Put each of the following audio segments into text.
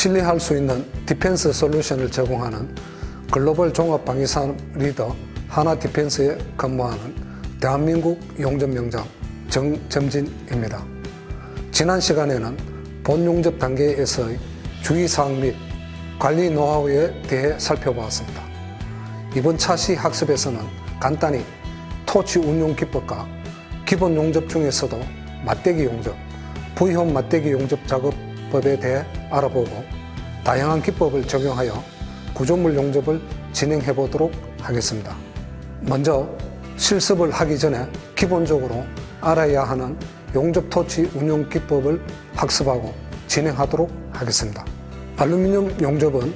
신뢰할 수 있는 디펜스 솔루션을 제공하는 글로벌 종합 방위산 리더 하나 디펜스에 근무하는 대한민국 용접 명장 정점진입니다. 지난 시간에는 본 용접 단계에서의 주의사항 및 관리 노하우에 대해 살펴보았습니다. 이번 차시 학습에서는 간단히 토치 운용 기법과 기본 용접 중에서도 맞대기 용접, 부위홈 맞대기 용접 작업법에 대해 알아보고 다양한 기법을 적용하여 구조물 용접을 진행해 보도록 하겠습니다. 먼저 실습을 하기 전에 기본적으로 알아야 하는 용접 토치 운용 기법을 학습하고 진행하도록 하겠습니다. 알루미늄 용접은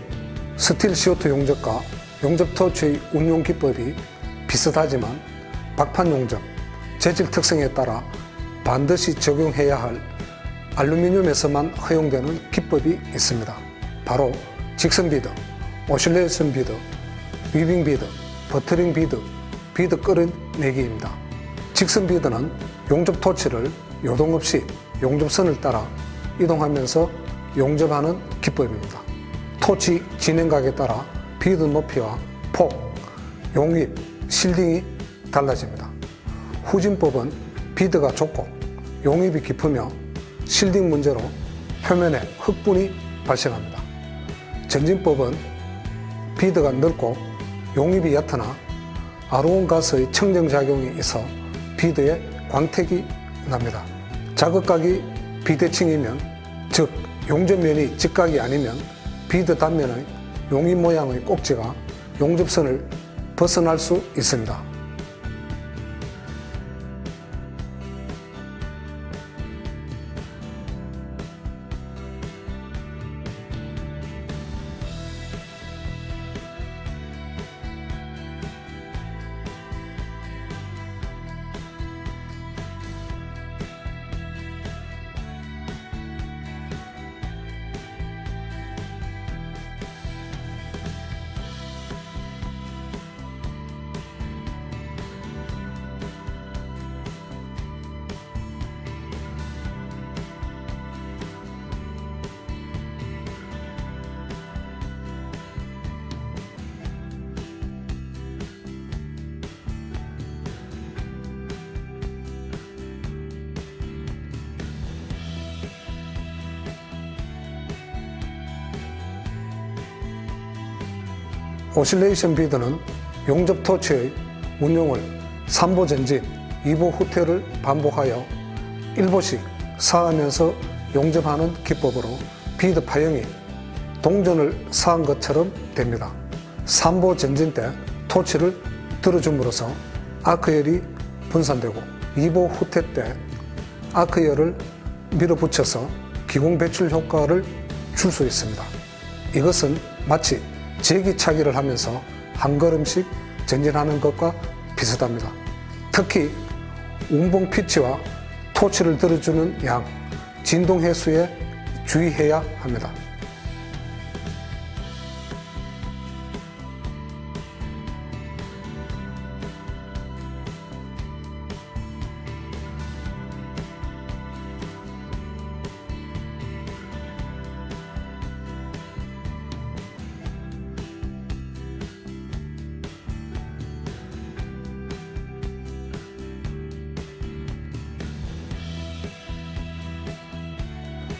스틸 CO2 용접과 용접 토치의 운용 기법이 비슷하지만 박판 용접, 재질 특성에 따라 반드시 적용해야 할 알루미늄에서만 허용되는 기법이 있습니다. 바로 직선 비드, 오실레이션 비드, 위빙 비드, 버터링 비드, 비드 끌어내기입니다. 직선 비드는 용접 토치를 요동 없이 용접선을 따라 이동하면서 용접하는 기법입니다. 토치 진행각에 따라 비드 높이와 폭, 용입, 실딩이 달라집니다. 후진법은 비드가 좁고 용입이 깊으며 실딩 문제로 표면에 흑분이 발생합니다. 전진법은 비드가 넓고 용입이 얕으나 아로온 가스의 청정작용이 있어 비드에 광택이 납니다. 자극각이 비대칭이면 즉 용접면이 직각이 아니면 비드 단면의 용입 모양의 꼭지가 용접선을 벗어날 수 있습니다. 오실레이션 비드는 용접 토치의 운용을 3보 전진, 2보 후퇴를 반복하여 1보씩 쌓으면서 용접하는 기법으로 비드 파형이 동전을 쌓은 것처럼 됩니다. 3보 전진 때 토치를 들어줌으로써 아크열이 분산되고 2보 후퇴 때 아크열을 밀어붙여서 기공 배출 효과를 줄 수 있습니다. 이것은 마치 제기차기를 하면서 한 걸음씩 전진하는 것과 비슷합니다. 특히 운봉 피치와 토치를 들어주는 양, 진동 횟수에 주의해야 합니다.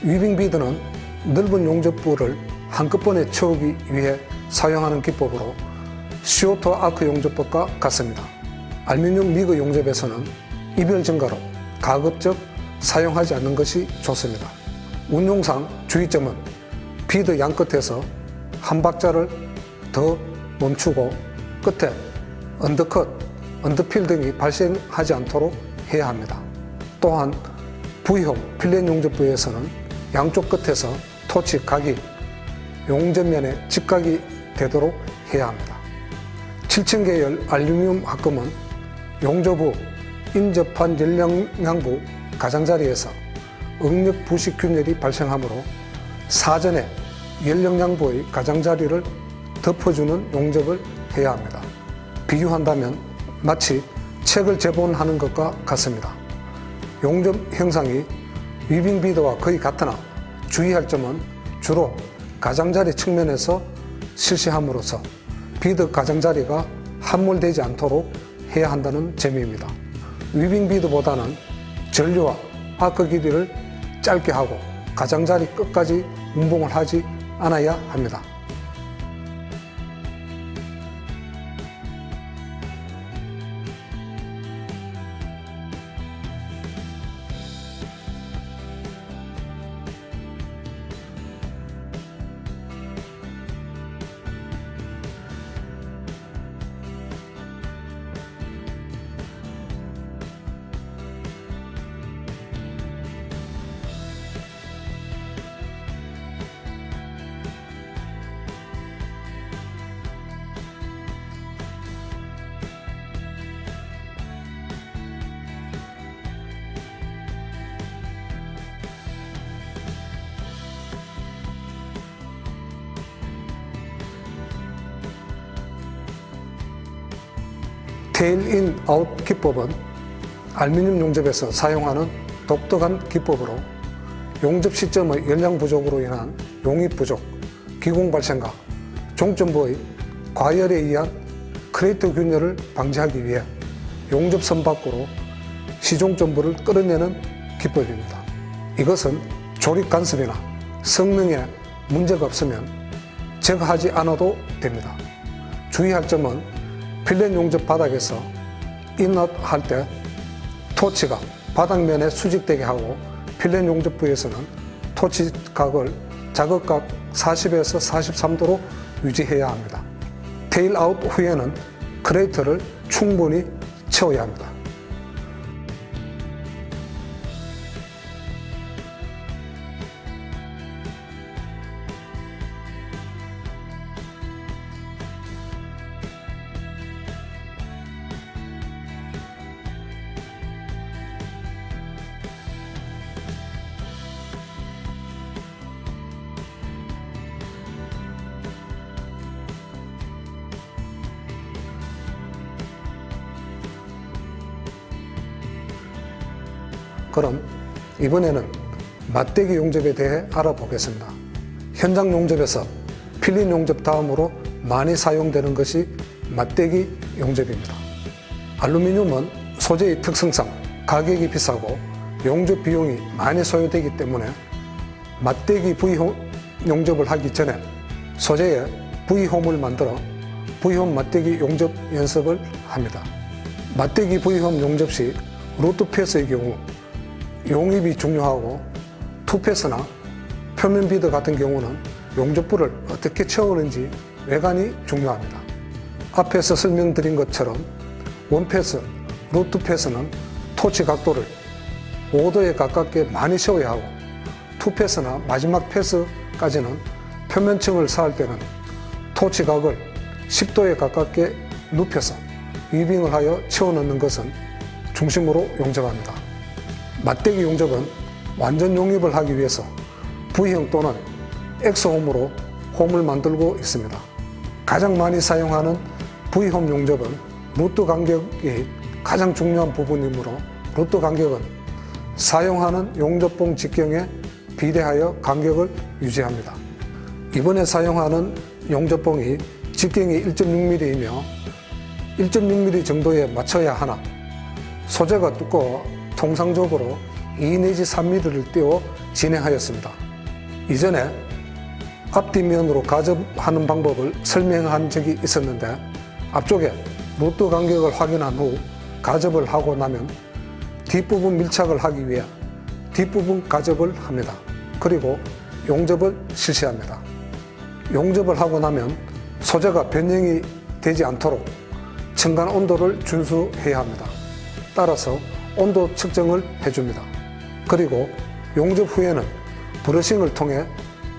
위빙 비드는 넓은 용접부를 한꺼번에 채우기 위해 사용하는 기법으로 CO2 아크 용접법과 같습니다. 알루미늄 미그 용접에서는 이별 증가로 가급적 사용하지 않는 것이 좋습니다. 운용상 주의점은 비드 양 끝에서 한 박자를 더 멈추고 끝에 언더컷, 언더필 등이 발생하지 않도록 해야 합니다. 또한 V홈 필렛 용접부에서는 양쪽 끝에서 토치 각이 용접면에 직각이 되도록 해야 합니다. 7층 계열 알루미늄 합금은 용접 후 인접한 연령량부 가장자리에서 응력 부식 균열이 발생하므로 사전에 연령량부의 가장자리를 덮어주는 용접을 해야 합니다. 비유한다면 마치 책을 재본하는 것과 같습니다. 용접 형상이 위빙 비드와 거의 같으나 주의할 점은 주로 가장자리 측면에서 실시함으로써 비드 가장자리가 함몰되지 않도록 해야 한다는 점입니다. 위빙 비드보다는 전류와 아크 길이를 짧게 하고 가장자리 끝까지 운봉을 하지 않아야 합니다. 테일 인 아웃 기법은 알루미늄 용접에서 사용하는 독특한 기법으로 용접 시점의 열량 부족으로 인한 용입 부족, 기공 발생과 종점부의 과열에 의한 크레이트 균열을 방지하기 위해 용접 선 밖으로 시종점부를 끌어내는 기법입니다. 이것은 조립 간섭이나 성능에 문제가 없으면 제거하지 않아도 됩니다. 주의할 점은 필렛 용접 바닥에서 인넛 할 때 토치가 바닥면에 수직되게 하고 필렛 용접 부에서는 토치각을 자극각 40에서 43도로 유지해야 합니다. 테일 아웃 후에는 크레이터를 충분히 채워야 합니다. 그럼 이번에는 맞대기 용접에 대해 알아보겠습니다. 현장 용접에서 필린 용접 다음으로 많이 사용되는 것이 맞대기 용접입니다. 알루미늄은 소재의 특성상 가격이 비싸고 용접 비용이 많이 소요되기 때문에 맞대기 V홈 용접을 하기 전에 소재에 V홈을 만들어 V홈 맞대기 용접 연습을 합니다. 맞대기 V홈 용접 시 루트 패스의 경우 용입이 중요하고 투패스나 표면 비드 같은 경우는 용접부를 어떻게 채우는지 외관이 중요합니다. 앞에서 설명드린 것처럼 원패스, 루트 패스는 토치 각도를 5도에 가깝게 많이 세워야 하고 투패스나 마지막 패스까지는 표면층을 쌓을 때는 토치각을 10도에 가깝게 눕혀서 위빙을 하여 채워넣는 것은 중심으로 용접합니다. 맞대기 용접은 완전 용입을 하기 위해서 V형 또는 X홈으로 홈을 만들고 있습니다. 가장 많이 사용하는 V홈 용접은 루트 간격이 가장 중요한 부분이므로 루트 간격은 사용하는 용접봉 직경에 비례하여 간격을 유지합니다. 이번에 사용하는 용접봉이 직경이 1.6mm이며 1.6mm 정도에 맞춰야 하나 소재가 두꺼워 통상적으로 2 내지 3mm를 띄워 진행하였습니다. 이전에 앞뒤면으로 가접하는 방법을 설명한 적이 있었는데 앞쪽에 루트 간격을 확인한 후 가접을 하고 나면 뒷부분 밀착을 하기 위해 뒷부분 가접을 합니다. 그리고 용접을 실시합니다. 용접을 하고 나면 소재가 변형이 되지 않도록 층간 온도를 준수해야 합니다. 따라서 온도 측정을 해줍니다. 그리고 용접 후에는 브러싱을 통해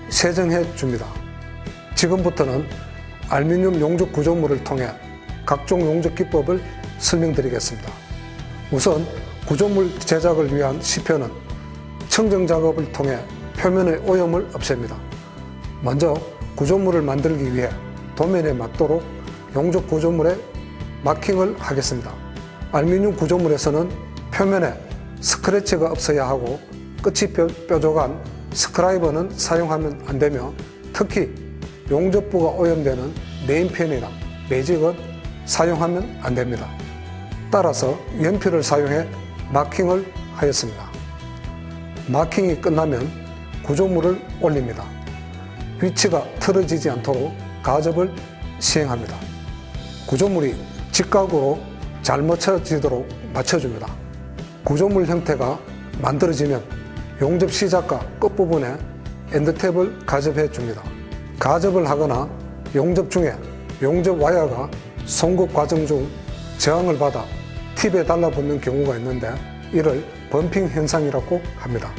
세정해 줍니다. 지금부터는 알루미늄 용접 구조물을 통해 각종 용접 기법을 설명드리겠습니다. 우선 구조물 제작을 위한 시표는 청정 작업을 통해 표면의 오염을 없앱니다. 먼저 구조물을 만들기 위해 도면에 맞도록 용접 구조물에 마킹을 하겠습니다. 알루미늄 구조물에서는 표면에 스크래치가 없어야 하고 끝이 뾰, 뾰족한 스크라이버는 사용하면 안 되며 특히 용접부가 오염되는 네임펜이나 매직은 사용하면 안 됩니다. 따라서 연필을 사용해 마킹을 하였습니다. 마킹이 끝나면 구조물을 올립니다. 위치가 틀어지지 않도록 가접을 시행합니다. 구조물이 직각으로 잘 맞춰지도록 맞춰줍니다. 구조물 형태가 만들어지면 용접 시작과 끝부분에 엔드탭을 가접해 줍니다. 가접을 하거나 용접 중에 용접 와이어가 송급 과정 중 저항을 받아 팁에 달라붙는 경우가 있는데 이를 범핑 현상이라고 합니다.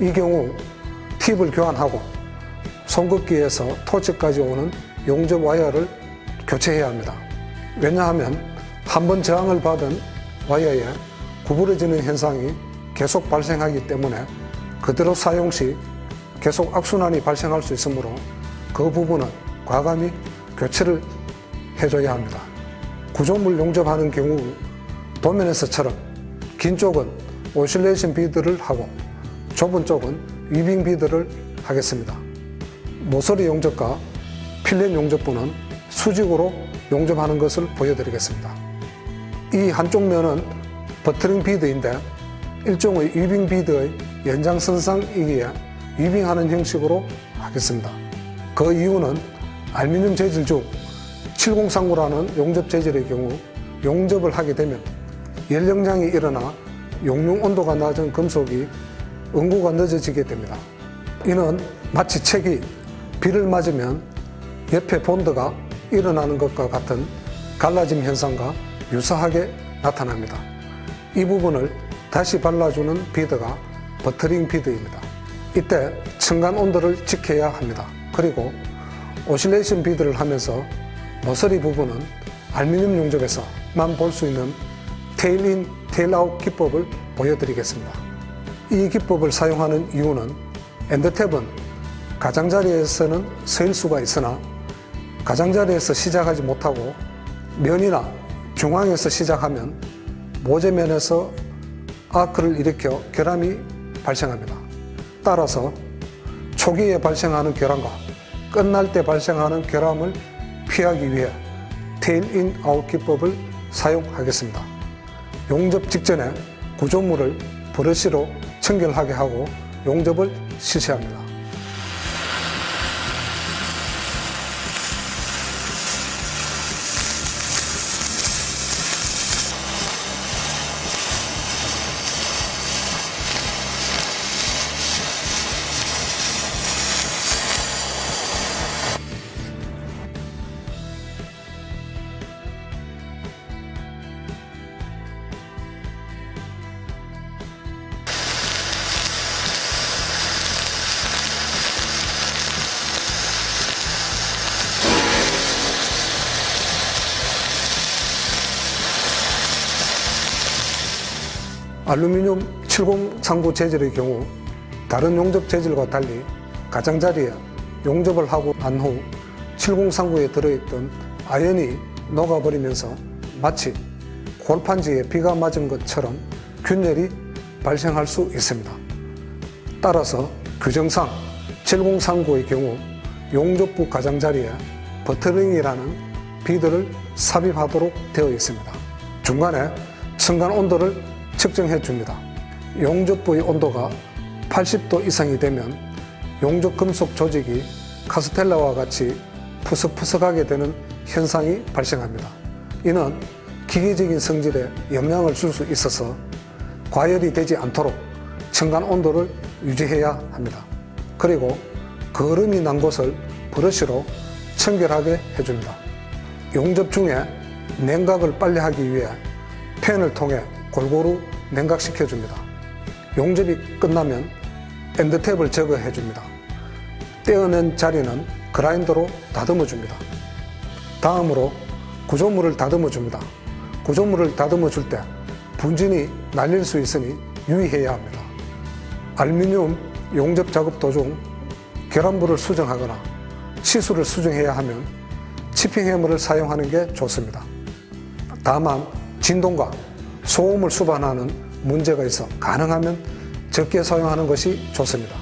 이 경우 팁을 교환하고 송급기에서 토치까지 오는 용접 와이어를 교체해야 합니다. 왜냐하면 한 번 저항을 받은 와이어에 구부러지는 현상이 계속 발생하기 때문에 그대로 사용 시 계속 악순환이 발생할 수 있으므로 그 부분은 과감히 교체를 해줘야 합니다. 구조물 용접하는 경우 도면에서처럼 긴 쪽은 오실레이션 비드를 하고 좁은 쪽은 위빙 비드를 하겠습니다. 모서리 용접과 필렛 용접부는 수직으로 용접하는 것을 보여드리겠습니다. 이 한쪽 면은 버터링 비드인데 일종의 위빙 비드의 연장선상이기에 위빙하는 형식으로 하겠습니다. 그 이유는 알루미늄 재질 중 7039라는 용접 재질의 경우 용접을 하게 되면 연령량이 일어나 용융 온도가 낮은 금속이 응고가 늦어지게 됩니다. 이는 마치 책이 비를 맞으면 옆에 본드가 일어나는 것과 같은 갈라짐 현상과 유사하게 나타납니다. 이 부분을 다시 발라주는 비드가 버터링 비드입니다. 이때 층간 온도를 지켜야 합니다. 그리고 오실레이션 비드를 하면서 모서리 부분은 알루미늄 용접에서만 볼 수 있는 테일인, 테일아웃 기법을 보여드리겠습니다. 이 기법을 사용하는 이유는 엔드탭은 가장자리에서는 서일 수가 있으나 가장자리에서 시작하지 못하고 면이나 중앙에서 시작하면 모재면에서 아크를 일으켜 결함이 발생합니다. 따라서 초기에 발생하는 결함과 끝날 때 발생하는 결함을 피하기 위해 테일 인 아웃 기법을 사용하겠습니다. 용접 직전에 구조물을 브러쉬로 청결하게 하고 용접을 실시합니다. 알루미늄 7039 재질의 경우 다른 용접 재질과 달리 가장자리에 용접을 하고 난 후 7039에 들어있던 아연이 녹아버리면서 마치 골판지에 비가 맞은 것처럼 균열이 발생할 수 있습니다. 따라서 규정상 7039의 경우 용접부 가장자리에 버터링이라는 비드를 삽입하도록 되어 있습니다. 중간에 층간 온도를 측정해 줍니다. 용접 부의 온도가 80도 이상이 되면 용접 금속 조직이 카스텔라와 같이 푸석푸석하게 되는 현상이 발생합니다. 이는 기계적인 성질에 영향을 줄 수 있어서 과열이 되지 않도록 층간 온도를 유지해야 합니다. 그리고 거름이 난 곳을 브러쉬로 청결하게 해줍니다. 용접 중에 냉각을 빨리 하기 위해 팬을 통해 골고루 냉각시켜 줍니다. 용접이 끝나면 엔드탭을 제거해 줍니다. 떼어낸 자리는 그라인더로 다듬어 줍니다. 다음으로 구조물을 다듬어 줍니다. 구조물을 다듬어 줄 때 분진이 날릴 수 있으니 유의해야 합니다. 알루미늄 용접 작업 도중 결함부를 수정하거나 치수를 수정해야 하면 치핑 해머를 사용하는 게 좋습니다. 다만 진동과 소음을 수반하는 문제가 있어 가능하면 적게 사용하는 것이 좋습니다.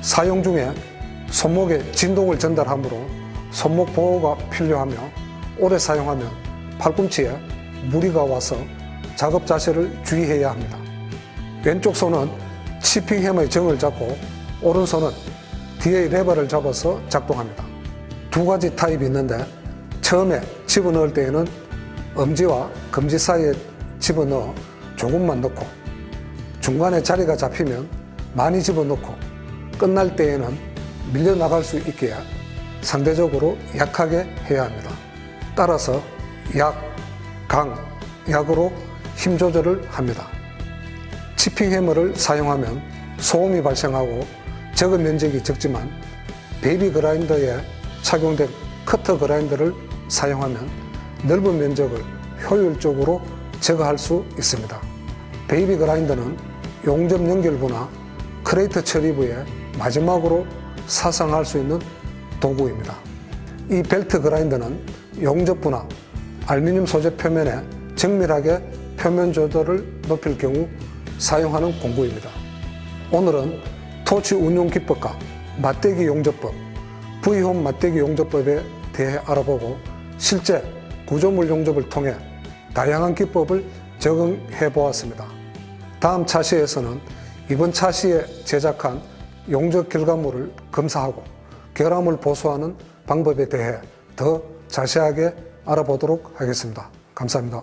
사용 중에 손목에 진동을 전달하므로 손목 보호가 필요하며 오래 사용하면 팔꿈치에 무리가 와서 작업 자세를 주의해야 합니다. 왼쪽 손은 치핑햄의 정을 잡고 오른손은 뒤의 레버를 잡아서 작동합니다. 두 가지 타입이 있는데 처음에 집어넣을 때에는 엄지와 검지 사이에 집어넣어 조금만 넣고 중간에 자리가 잡히면 많이 집어넣고 끝날 때에는 밀려나갈 수 있게 상대적으로 약하게 해야 합니다. 따라서 약, 강, 약으로 힘 조절을 합니다. 치핑 해머를 사용하면 소음이 발생하고 적은 면적이 적지만 베이비 그라인더에 착용된 커터 그라인더를 사용하면 넓은 면적을 효율적으로 제거할 수 있습니다. 베이비 그라인더는 용접 연결부나 크레이트 처리부에 마지막으로 사상할 수 있는 도구입니다. 이 벨트 그라인더는 용접부나 알루미늄 소재 표면에 정밀하게 표면 조절을 높일 경우 사용하는 공구입니다. 오늘은 토치 운용 기법과 맞대기 용접법, V홈 맞대기 용접법에 대해 알아보고 실제 구조물 용접을 통해 다양한 기법을 적용해 보았습니다. 다음 차시에서는 이번 차시에 제작한 용접 결과물을 검사하고 결함을 보수하는 방법에 대해 더 자세하게 알아보도록 하겠습니다. 감사합니다.